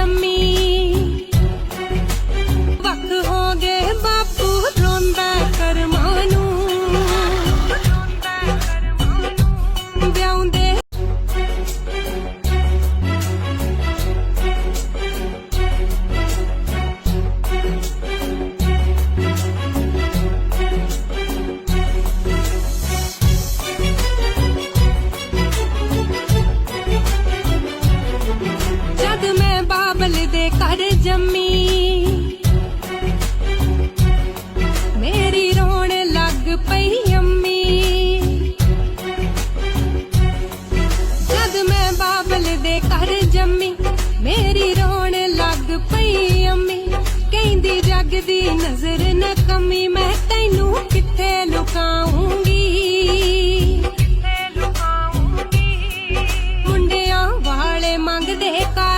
yummy. ਜੰਮੀ। ਮੇਰੀ ਰੋਣ ਲੱਗ ਪਈ ਅੰਮੀ। ਜਦ ਮੈਂ ਬਾਬਲ ਦੇ ਘਰ ਜੰਮੀ ਮੇਰੀ ਰੋਣ ਲੱਗ ਪਈ ਅੰਮੀ। ਕਹਿੰਦੀ ਜੱਗ ਦੀ ਨਜ਼ਰ ਨਾ ਕਮੀ ਮੈਂ ਤੈਨੂੰ ਕਿੱਥੇ ਲੁਕਾਉਂਗੀ? ਮੁੰਡਿਆਂ ਵਾਲੇ ਮੰਗਦੇ ਕਾ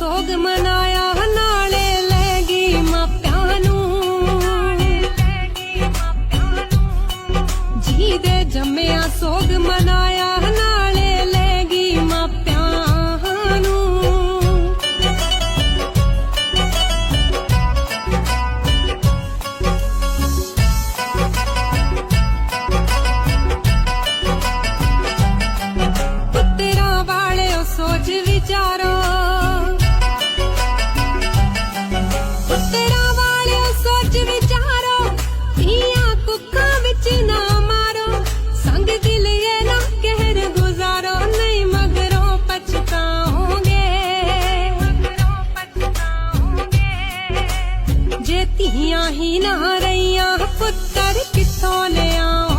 ਸੋਗ ਮਨਾਇਆ ਨਾਲੇ ਲੈ ਗਈ ਮਾਪਿਆਂ ਨੂੰ। ਜੀ ਦੇ ਜੰਮਿਆ ਸੋਗ ਜੇ ਧੀਆਂ ਹੀ ਨਾ ਰਹੀਆਂ ਪੁੱਤਰ ਕਿੱਥੋਂ ਲਿਆ